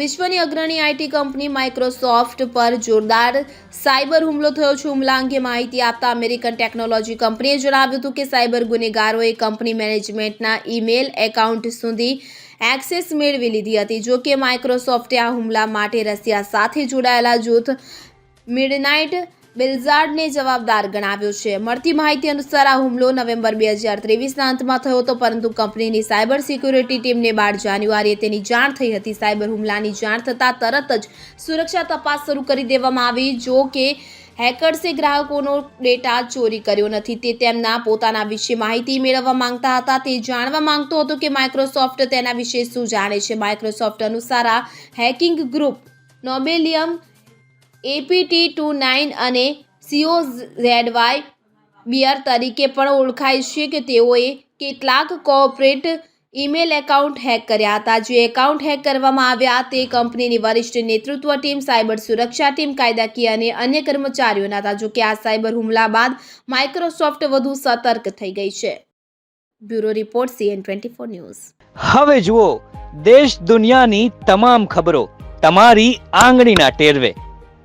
વિશ્વની અગ્રણી IT company Microsoft પર જોરદાર સાયબર હુમલો થયો છે. હુમલા અંગે માહિતી આપતા અમેરિકન ટેકનોલોજી કંપનીએ જણાવ્યું હતું કે સાયબર ગુનેગારોએ કંપની મેનેજમેન્ટના ઈમેલ એકાઉન્ટ સુધી એક્સેસ મેળવી લીધી હતી. જો કે માઇક્રોસોફ્ટે આ હુમલા માટે રશિયા સાથે જોડાયેલા જૂથ મિડનાઇટ બિલ્ઝાર્ડને જવાબદાર ગણાવ્યો છે. મળતી માહિતી અનુસાર આ હુમલો નવેમ્બર બે હજાર ત્રેવીસના અંતમાં થયો હતો, પરંતુ કંપનીની સાયબર સિક્યુરિટી ટીમને બાર જાન્યુઆરીએ તેની જાણ થઈ હતી. સાયબર હુમલાની જાણ થતાં તરત જ સુરક્ષા તપાસ શરૂ કરી દેવામાં આવી, જો કે હેકર્સે ગ્રાહકોનો ડેટા ચોરી કર્યો નથી. તે તેમના પોતાના વિશે માહિતી મેળવવા માંગતા હતા. તે જાણવા માંગતો હતો કે માઇક્રોસોફ્ટ તેના વિશે શું જાણે છે. માઇક્રોસોફ્ટ અનુસાર આ hacking group Nobelium APT two nine અને C O Z Y bear તરીકે પણ ઓળખાય છે કે તેઓએ કેટલાક કોર્પોરેટ ઈમેલ એકાઉન્ટ હેક કર્યા હતા. જે એકાઉન્ટ હેક કરવામાં આવ્યા તે કંપનીની વરિષ્ઠ નેતૃત્વ ટીમ સાયબર સુરક્ષા ટીમ કાયદાકીય અને અન્ય કર્મચારીઓના હતા. જોકે આ સાયબર હુમલા બાદ માઇક્રોસોફ્ટ વધુ સતર્ક થઈ ગઈ છે. Bureau report CN twenty four news. હવે જુઓ, દેશ દુનિયાની તમામ ખબરો તમારી આંગળીના ટેરવે.